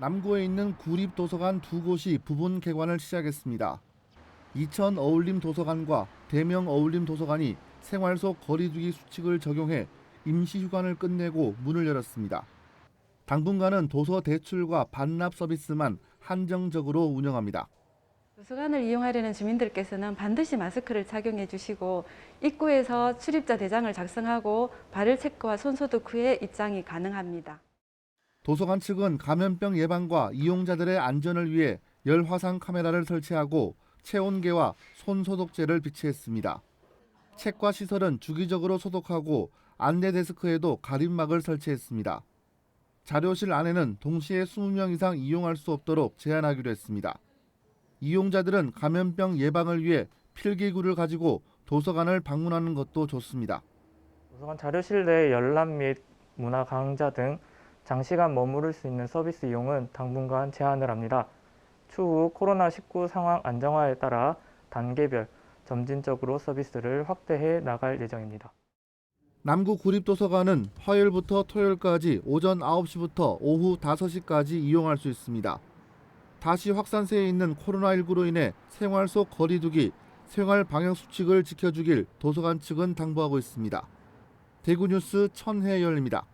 남구에 있는 구립도서관 두 곳이 부분 개관을 시작했습니다. 이천 어울림 도서관과 대명 어울림 도서관이 생활 속 거리두기 수칙을 적용해 임시 휴관을 끝내고 문을 열었습니다. 당분간은 도서 대출과 반납 서비스만 한정적으로 운영합니다. 도서관을 이용하려는 주민들께서는 반드시 마스크를 착용해 주시고 입구에서 출입자 대장을 작성하고 발열 체크와 손소독 후에 입장이 가능합니다. 도서관 측은 감염병 예방과 이용자들의 안전을 위해 열화상 카메라를 설치하고 체온계와 손 소독제를 비치했습니다. 책과 시설은 주기적으로 소독하고 안내 데스크에도 가림막을 설치했습니다. 자료실 안에는 동시에 20명 이상 이용할 수 없도록 제한하기로 했습니다. 이용자들은 감염병 예방을 위해 필기구를 가지고 도서관을 방문하는 것도 좋습니다. 도서관 자료실 내 열람 및 문화 강좌 등 장시간 머무를 수 있는 서비스 이용은 당분간 제한을 합니다. 추후 코로나19 상황 안정화에 따라 단계별 점진적으로 서비스를 확대해 나갈 예정입니다. 남구 구립도서관은 화요일부터 토요일까지 오전 9시부터 오후 5시까지 이용할 수 있습니다. 다시 확산세에 있는 코로나19로 인해 생활 속 거리두기, 생활 방역 수칙을 지켜주길 도서관 측은 당부하고 있습니다. 대구뉴스 천혜열입니다.